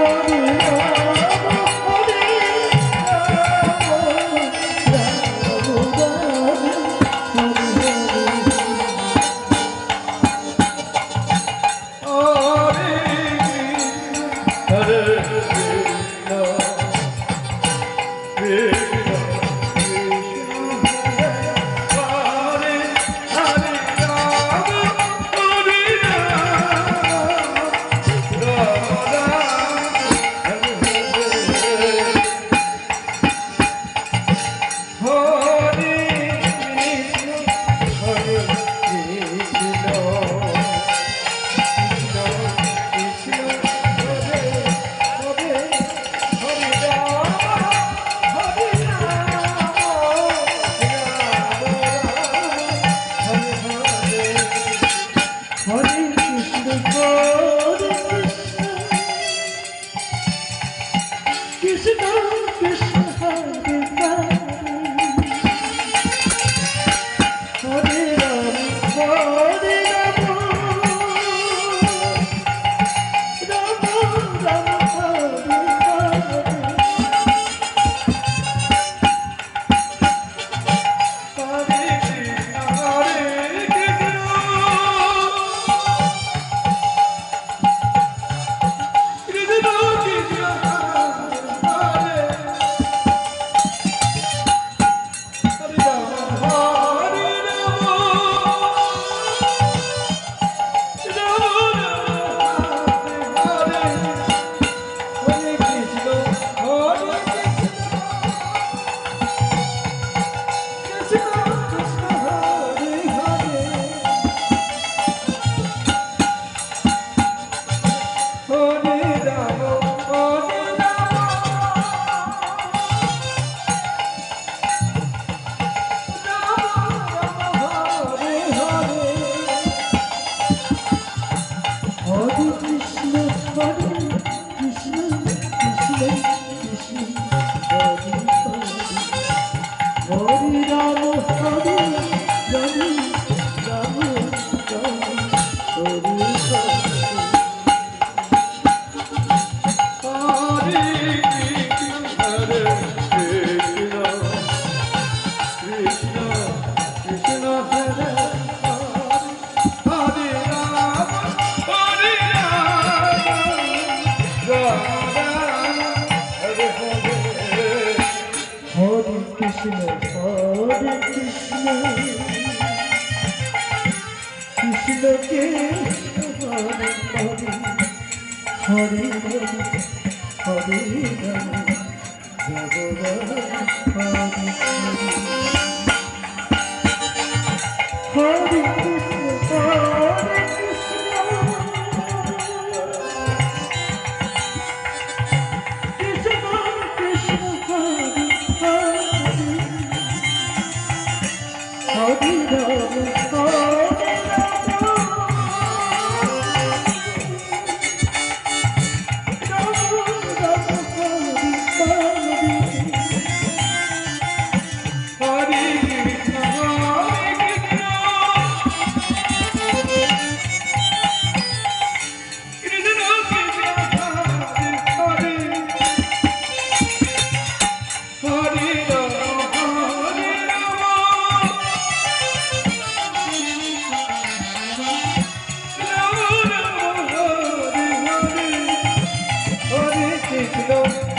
ছবি Oh কৃষ্ণ কৃষ্ণ কৃষ্ণকে Hare Hare Hare Hare Thank you.